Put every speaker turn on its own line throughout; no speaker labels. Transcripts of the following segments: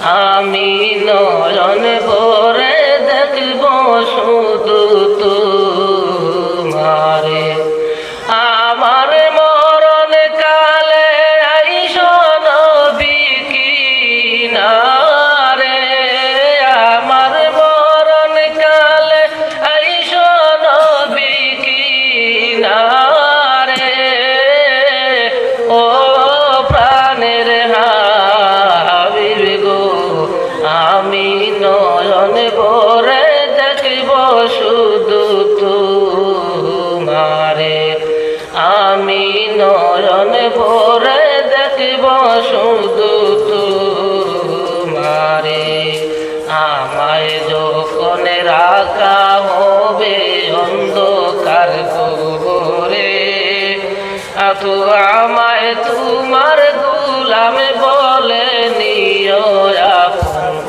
আমি নয়ন ভরে দেখব শুধু তুমারে। আমার মরণ কালে আইস নবী কি না ভরে দেখব শুধু তোমারে। আমায় যখন রাখা হবে অন্ধকার কবরে আতু আমায় তোমার গুলাম বলে নিও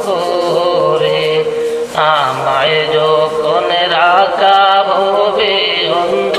করে। আমায় যখন রাখা হবে অন্ধকার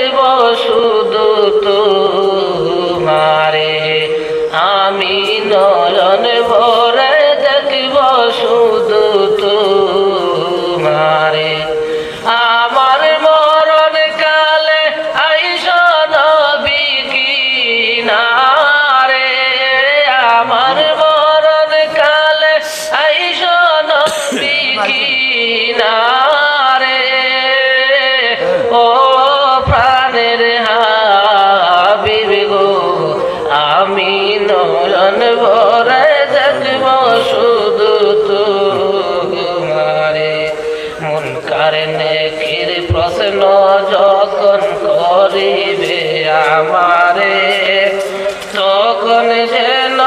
দেখব শুধু তোমারে। আমি নয়ন ভরে দেখব শুধু তোমারে। আমার মরণ কালে আইস নবী কিনারে। আমার মরণ কালে আইস নবী কিনারে। নয়ন ভরে দেখব শুধু তোমারে। মন কারণে কির প্রশ্ন যখন করিবে আমারে, তখন যেন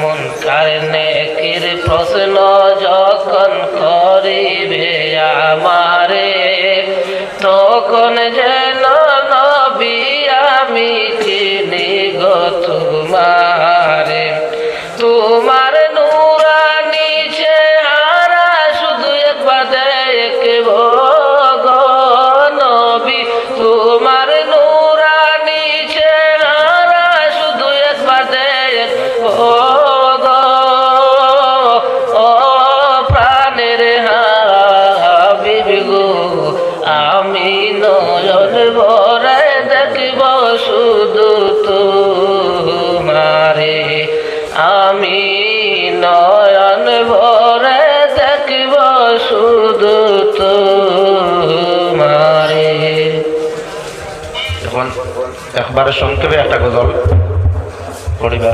মন যখন করিবে আমারে, তখন নবী আমি চিনি গো তোমারে
এখন একবারে সংক্ষেপে একটা গজল পড়িবা।